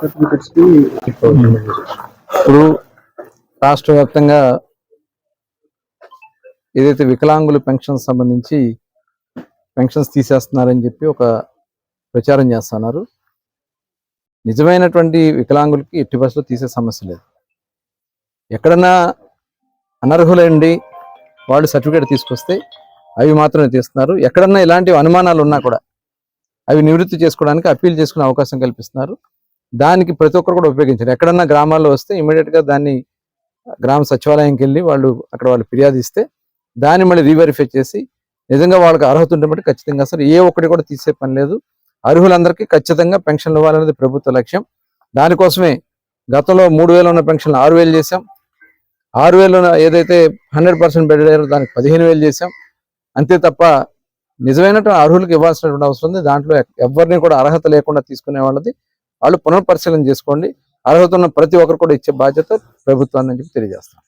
ఇప్పుడు రాష్ట్ర వ్యాప్తంగా ఏదైతే వికలాంగుల పెన్షన్ సంబంధించి పెన్షన్స్ తీసేస్తున్నారని చెప్పి ఒక ప్రచారం చేస్తున్నారు. నిజమైనటువంటి వికలాంగులకి ఎట్టి బస్సులో తీసే సమస్య లేదు. ఎక్కడన్నా అనర్హులండి వాళ్ళు సర్టిఫికేట్ తీసుకొస్తే అవి మాత్రమే తీస్తున్నారు. ఎక్కడన్నా ఇలాంటి అనుమానాలు ఉన్నా కూడా అవి నివృత్తి చేసుకోవడానికి అప్పీల్ చేసుకునే అవకాశం కల్పిస్తున్నారు. దానికి ప్రతి ఒక్కరు కూడా ఉపయోగించారు. ఎక్కడన్నా గ్రామాల్లో వస్తే ఇమీడియట్గా దాన్ని గ్రామ సచివాలయంకి వెళ్ళి వాళ్ళు అక్కడ వాళ్ళు ఫిర్యాదు ఇస్తే దాన్ని మళ్ళీ రీవెరిఫై చేసి నిజంగా వాళ్ళకి అర్హత ఉంటే బట్టి ఖచ్చితంగా అసలు ఏ ఒక్కటి కూడా తీసే పని లేదు. అర్హులందరికీ ఖచ్చితంగా పెన్షన్లు ఇవ్వాలనేది ప్రభుత్వ లక్ష్యం. దానికోసమే గతంలో మూడు వేలు ఉన్న పెన్షన్లు ఆరు వేలు చేశాం. ఆరు వేలు ఏదైతే హండ్రెడ్ పర్సెంట్ బెడ్ దానికి పదిహేను వేలు చేశాం. అంతే తప్ప నిజమైనటువంటి అర్హులకు ఇవ్వాల్సినటువంటి అవసరం ఉంది. దాంట్లో ఎవరిని కూడా అర్హత లేకుండా తీసుకునే వాళ్ళది వాళ్ళు పునఃపరిశీలన చేసుకోండి. అర్హత ఉన్న ప్రతి ఒక్కరు కూడా ఇచ్చే బాధ్యత ప్రభుత్వాన్ని అని చెప్పి తెలియజేస్తాం